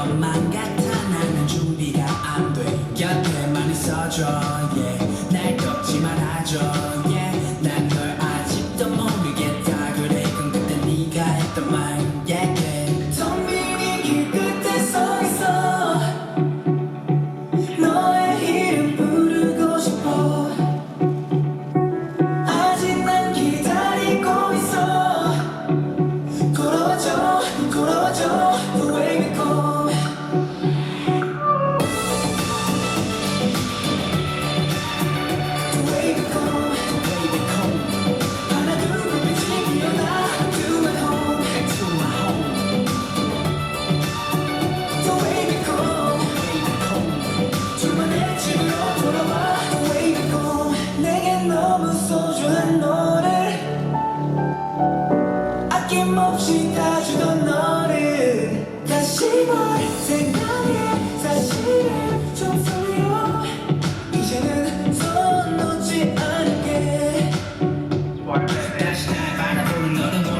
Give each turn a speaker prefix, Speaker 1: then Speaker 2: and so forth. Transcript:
Speaker 1: 것만 같아 나는 준비가 안돼 곁에만 있어줘 yeah.
Speaker 2: 너무 소중한 너를 아낌없이 다 주던 너를 다시 볼 생각에 사실은 좀 두려워 이제는 손 놓지 않을게.
Speaker 1: 바라보는 너를